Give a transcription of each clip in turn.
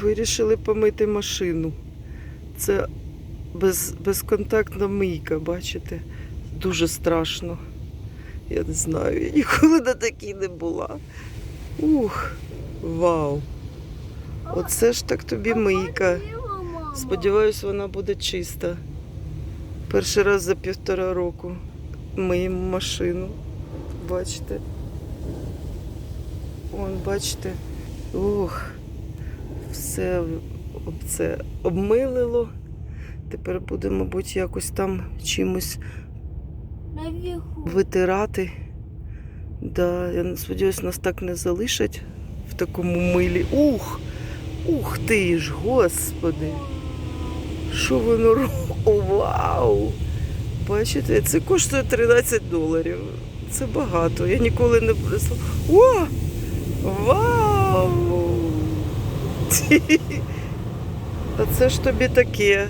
Вирішили помити машину. Це без, безконтактна мийка, бачите? Дуже страшно. Я не знаю, я ніколи на такій не була. Ух, вау! Оце ж так тобі мийка. Сподіваюсь, вона буде чиста. Перший раз за півтора року миємо машину. Бачите? Вон, бачите. Ух, все це обмилило. Тепер буде, мабуть, якось там чимось витирати. Да, я сподіваюся, нас так не залишать в такому милі. Ух! Ух ти ж, господи! Що воно робить? Вау! Бачите, це коштує 13 доларів. Це багато. Я ніколи не. О! Вау! А це ж тобі таке.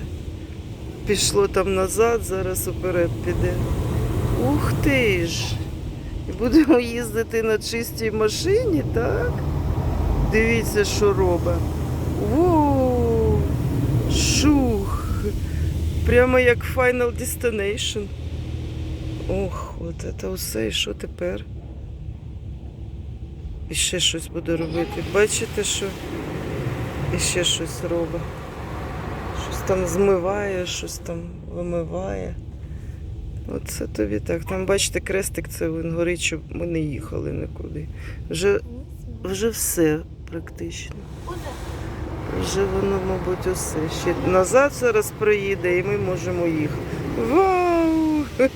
Пішло там назад, зараз уперед піде. Ух ти ж! І будемо їздити на чистій машині, так? Дивіться, що робить. Воу! Шух! Прямо як Final Destination. Ох, от це усе. І що тепер? І ще щось буде робити. Бачите, що? І ще щось робить. Щось там змиває, щось там вимиває. Оце тобі так. Там, бачите, крестик це він горить, щоб ми не їхали нікуди. Вже, вже все практично. Вже воно, мабуть, усе. Ще назад зараз проїде і ми можемо їхати. Вау!